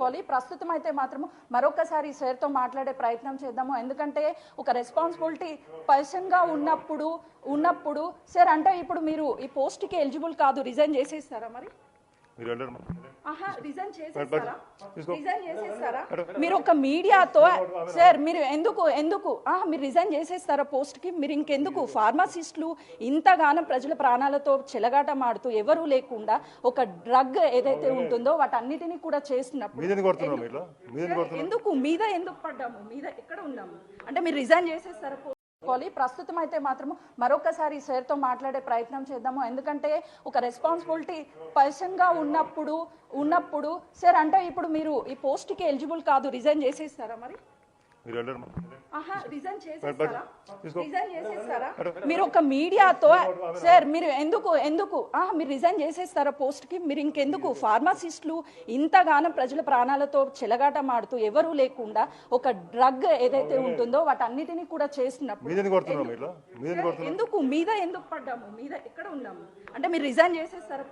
చేసుకోవాలి ప్రస్తుతం అయితే మాత్రం మరొకసారి సార్తో మాట్లాడే ప్రయత్నం చేద్దాము. ఎందుకంటే ఒక రెస్పాన్సిబిలిటీ పర్సన్గా ఉన్నప్పుడు ఉన్నప్పుడు సార్ అంటే ఇప్పుడు మీరు ఈ పోస్ట్కి ఎలిజిబుల్ కాదు రిజైన్ చేసేస్తారా మరి? మీరు వెళ్ళరు మరి. ఒక మీడియాతో సార్ మీరు ఎందుకు ఎందుకు? మీరు రిజైన్ చేసేస్తారా పోస్ట్కి మీరు ఇంకెందుకు? ఫార్మసిస్టులు ఇంతగానం ప్రజల ప్రాణాలతో చెలగాటమాడుతూ ఎవరూ లేకుండా ఒక డ్రగ్ ఏదైతే ఉంటుందో వాటన్నిటిని కూడా చేస్తున్నప్పుడు ఎందుకు? మీద ఎందుకు పడ్డాము? మీద ఎక్కడ ఉన్నాము? అంటే మీరు రిజైన్ చేసేస్తారా పోవాలి ప్రస్తుతం అయితే మాత్రం మరొకసారి సార్తో మాట్లాడే ప్రయత్నం చేద్దాము. ఎందుకంటే ఒక రెస్పాన్సిబిలిటీ పర్సన్గా ఉన్నప్పుడు ఉన్నప్పుడు సార్ అంటే ఇప్పుడు మీరు ఈ పోస్ట్కి ఎలిజిబుల్ కాదు రిజైన్ చేసేస్తారా మరి? మీరు వెళ్ళరు మరి. ఒక మీడియాతో సార్ మీరు ఎందుకు ఎందుకు? ఆహా మీరు రిజైన్ చేసేస్తారా పోస్ట్కి మీరు ఇంకెందుకు? ఫార్మసిస్టులు ఇంతగానం ప్రజల ప్రాణాలతో చెలగాటమాడుతూ ఎవరూ లేకుండా ఒక డ్రగ్ ఏదైతే ఉంటుందో వాటన్నిటిని కూడా చేస్తున్నప్పుడు ఎందుకు? మీద ఎందుకు పడ్డాము? మీద ఎక్కడ ఉన్నాము? అంటే మీరు రిజైన్ చేసేస్తారా